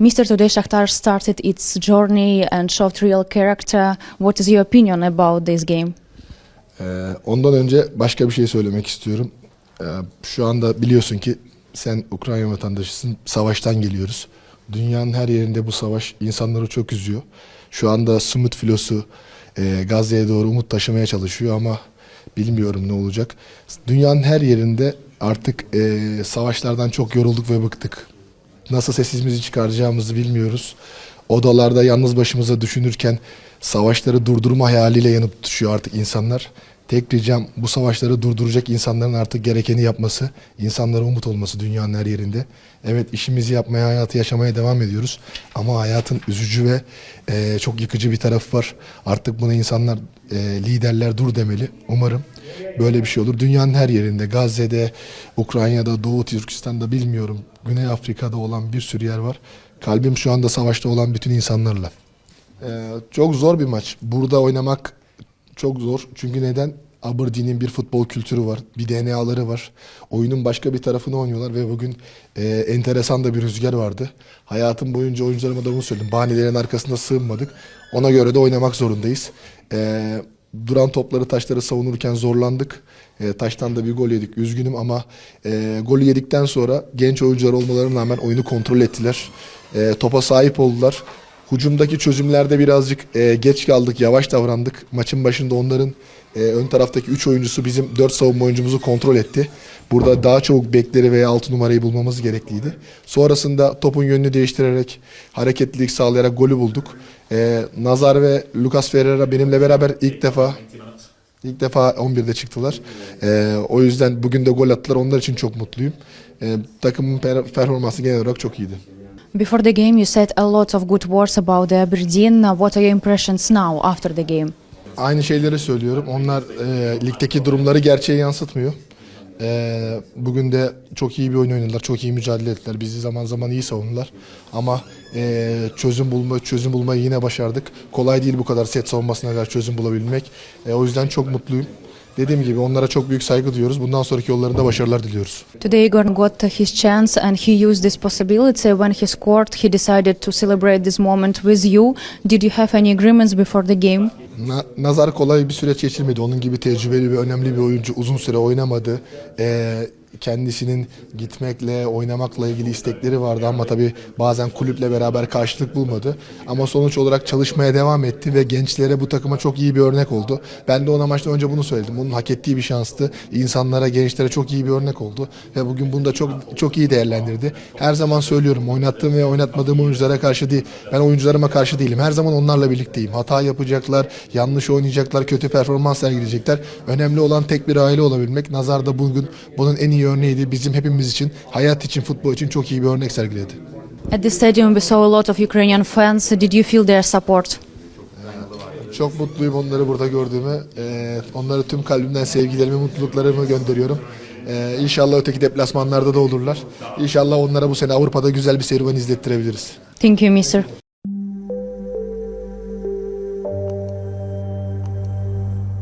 Mr. Today Shakhtar started its journey and showed real character. What is your opinion about this game? Ee, ondan önce başka bir şey söylemek istiyorum. Ee, şu anda biliyorsun ki sen Ukrayna vatandaşısın. Savaştan geliyoruz. Dünyanın her yerinde bu savaş insanları çok üzüyor. Şu anda Sumut filosu e, Gazze'ye doğru umut taşımaya çalışıyor ama bilmiyorum ne olacak. Dünyanın her yerinde artık e, savaşlardan çok yorulduk ve bıktık. Nasıl sesimizi çıkaracağımızı bilmiyoruz. Odalarda yalnız başımıza düşünürken savaşları durdurma hayaliyle yanıp tutuşuyor artık insanlar. Tek ricam bu savaşları durduracak insanların artık gerekeni yapması, insanlara umut olması dünyanın her yerinde. Evet işimizi yapmaya, hayatı yaşamaya devam ediyoruz. Ama hayatın üzücü ve eee, çok yıkıcı bir tarafı var. Artık buna insanlar, eee, liderler dur demeli. Umarım böyle bir şey olur. Dünyanın her yerinde, Gazze'de, Ukrayna'da, Doğu Türkistan'da bilmiyorum. Güney Afrika'da olan bir sürü yer var. Kalbim şu anda savaşta olan bütün insanlarla. Ee, çok zor bir maç. Burada oynamak çok zor. Çünkü neden? Aberdeen'in bir futbol kültürü var. Bir DNA'ları var. Oyunun başka bir tarafını oynuyorlar ve bugün e, enteresan da bir rüzgar vardı. Hayatım boyunca oyuncularıma da bunu söyledim. Bahanelerin arkasında sığınmadık. Ona göre de oynamak zorundayız. Ee, duran topları taşları savunurken zorlandık. E, taştan da bir gol yedik. Üzgünüm ama e, golü yedikten sonra genç oyuncular olmalarına rağmen oyunu kontrol ettiler. E, topa sahip oldular. Hucumdaki çözümlerde birazcık e, geç kaldık, yavaş davrandık. Maçın başında onların e, ön taraftaki 3 oyuncusu bizim 4 savunma oyuncumuzu kontrol etti. Burada daha çabuk bekleri veya 6 numarayı bulmamız gerekliydi. Sonrasında topun yönünü değiştirerek, hareketlilik sağlayarak golü bulduk. E, Nazar ve Lucas Ferreira benimle beraber ilk defa ilk defa 11'de çıktılar. E, o yüzden bugün de gol attılar. Onlar için çok mutluyum. E, takımın per- performansı genel olarak çok iyiydi. Before the game, you said a lot of good words about the Aberdeen. What are your impressions now after the game? Aynı şeyleri söylüyorum. Onlar e, ligdeki durumları gerçeğe yansıtmıyor. E, bugün de çok iyi bir oyun oynadılar. Çok iyi mücadele ettiler. Bizi zaman zaman iyi savundular. Ama e, çözüm bulma çözüm bulmayı yine başardık. Kolay değil bu kadar set savunmasına kadar çözüm bulabilmek. E, o yüzden çok mutluyum. Dediğim gibi onlara çok büyük saygı duyuyoruz. Bundan sonraki yollarında başarılar diliyoruz. Today, Igor got his chance and he used this possibility. When he scored, he decided to celebrate this moment with you. Did you have any agreements before the game? Na- Nazar kolay bir süreç geçirmedi. Onun gibi tecrübeli ve önemli bir oyuncu uzun süre oynamadı. Ee, kendisinin gitmekle, oynamakla ilgili istekleri vardı ama tabii bazen kulüple beraber karşılık bulmadı. Ama sonuç olarak çalışmaya devam etti ve gençlere bu takıma çok iyi bir örnek oldu. Ben de ona maçtan önce bunu söyledim. Onun hak ettiği bir şanstı. İnsanlara, gençlere çok iyi bir örnek oldu ve bugün bunu da çok çok iyi değerlendirdi. Her zaman söylüyorum oynattığım ve oynatmadığım oyunculara karşı değil. Ben oyuncularıma karşı değilim. Her zaman onlarla birlikteyim. Hata yapacaklar, yanlış oynayacaklar, kötü performans sergileyecekler. Önemli olan tek bir aile olabilmek. Nazar da bugün bunun en iyi örneğiydi. Bizim hepimiz için, hayat için, futbol için çok iyi bir örnek sergiledi. At the stadium, we saw a lot of Ukrainian fans. Did you feel their support? Çok mutluyum onları burada gördüğüme. Ee, onlara tüm kalbimden sevgilerimi, mutluluklarımı gönderiyorum. Ee, inşallah öteki deplasmanlarda da olurlar. İnşallah onlara bu sene Avrupa'da güzel bir serüven izlettirebiliriz. Thank you, Mr.